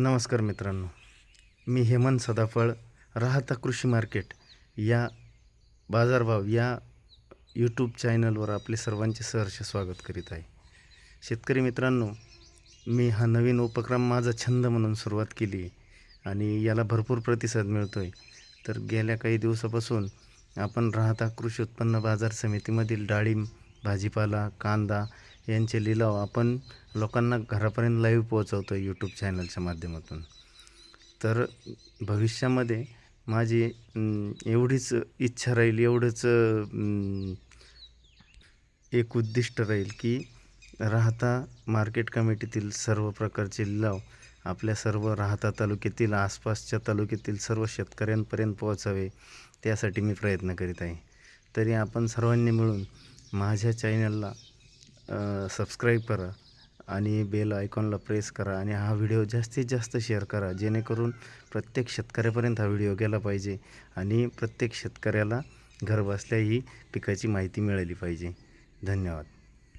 नमस्कार मित्रांनो. मी हेमंत सदाफळ राहता कृषी मार्केट या बाजारभाव या यूट्यूब चॅनलवर आपले सर्वांचे सहर्ष स्वागत करीत आहे. शेतकरी मित्रांनो मी हा नवीन उपक्रम माझा छंद म्हणून सुरुवात केली आहे आणि याला भरपूर प्रतिसाद मिळतो आहे तर गेल्या काही दिवसापासून आपण राहता कृषी उत्पन्न बाजार समितीमधील डाळिंब भाजीपाला कांदा यांचे लिलाव आपण लोकांना घरापर्यंत लाईव्ह पोहोचवतो आहे यूट्यूब चॅनलच्या माध्यमातून. तर भविष्यामध्ये माझी एवढीच इच्छा राहील एवढंच एक उद्दिष्ट राहील की राहता मार्केट कमिटीतील सर्व प्रकारचे लिलाव आपल्या सर्व राहता तालुक्यातील आसपासच्या तालुक्यातील सर्व शेतकऱ्यांपर्यंत पोहोचावे त्यासाठी मी प्रयत्न करीत आहे. तरी आपण सर्वांनी मिळून माझ्या चॅनलला सबस्क्राईब करा आणि बेल आयकॉनला प्रेस करा आणि हा व्हिडिओ जास्तीत जास्त शेअर करा जेणेकरून प्रत्येक शेतकऱ्यापर्यंत हा व्हिडिओ गेला पाहिजे आणि प्रत्येक शेतकऱ्याला घरबसल्या ही पिकाची माहिती मिळाली पाहिजे. धन्यवाद.